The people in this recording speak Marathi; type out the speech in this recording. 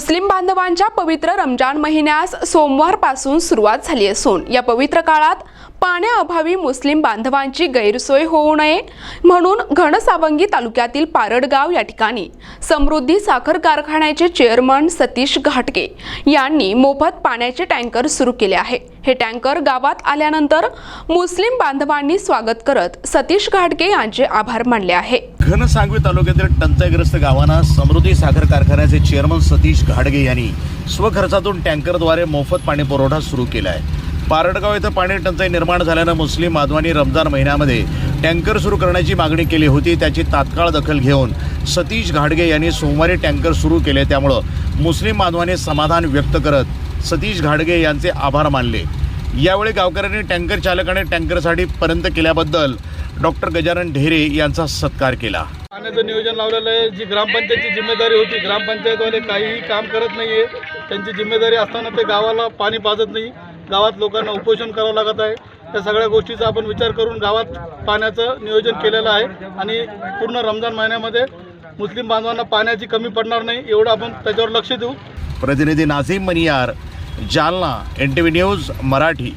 मुस्लिम बांधवांच्या पवित्र रमजान महिन्यास सोमवारपासून सुरुवात झाली असून या पवित्र काळात पाण्याअभावी मुस्लिम बांधवांची गैरसोय होऊ नये म्हणून घनसावंगी तालुक्यातील पारडगाव या ठिकाणी समृद्धी साखर कारखान्याचे चेअरमन सतीश घाटके यांनी मोफत पाण्याचे टँकर सुरू केले आहे. हे टँकर गावात आल्यानंतर मुस्लिम बांधवांनी स्वागत करत सतीश घाटके यांचे आभार मानले आहे. घनसांगवी तालुक्यातील टंचाईग्रस्त गावांना समृद्धी साखर कारखान्याचे चेअरमन सतीश घाडगे यांनी स्वखर्चातून टँकरद्वारे मोफत पाणी पुरवठा सुरू केला आहे पारडगाव येथे पाणी टंचाई निर्माण झाल्यानं मुस्लिम बांधवांनी रमजान महिन्यामध्ये टँकर सुरू करण्याची मागणी केली होती त्याची तात्काळ दखल घेऊन सतीश घाडगे यांनी सोमवारी टँकर सुरू केले. त्यामुळं मुस्लिम माधवाने समाधान व्यक्त करत सतीश घाडगे यांचे आभार मानले. यावेळी गावकऱ्यांनी टँकर चालकाने टँकरसाठी पर्यंत केल्याबद्दल डॉक्टर गजानन ढेरे यांचा सत्कार केला. पाण्याचं नियोजन लावलेलं आहे. जी ग्रामपंचायतची जिम्मेदारी होती ग्रामपंचायतवाले काहीही काम करत नाही आहे त्यांची जिम्मेदारी असताना ते गावाला पाणी पाजत नाही. गावात लोकांना उपोषण करावं लागत आहे. त्या सगळ्या गोष्टीचा आपण विचार करून गावात पाण्याचं नियोजन केलेलं आहे. आणि पूर्ण रमजान महिन्यामध्ये मुस्लिम बांधवांना पाण्याची कमी पडणार नाही एवढं आपण त्याच्यावर लक्ष देऊ. प्रतिनिधी Nazim Maniyar Jalna N T V news Marathi.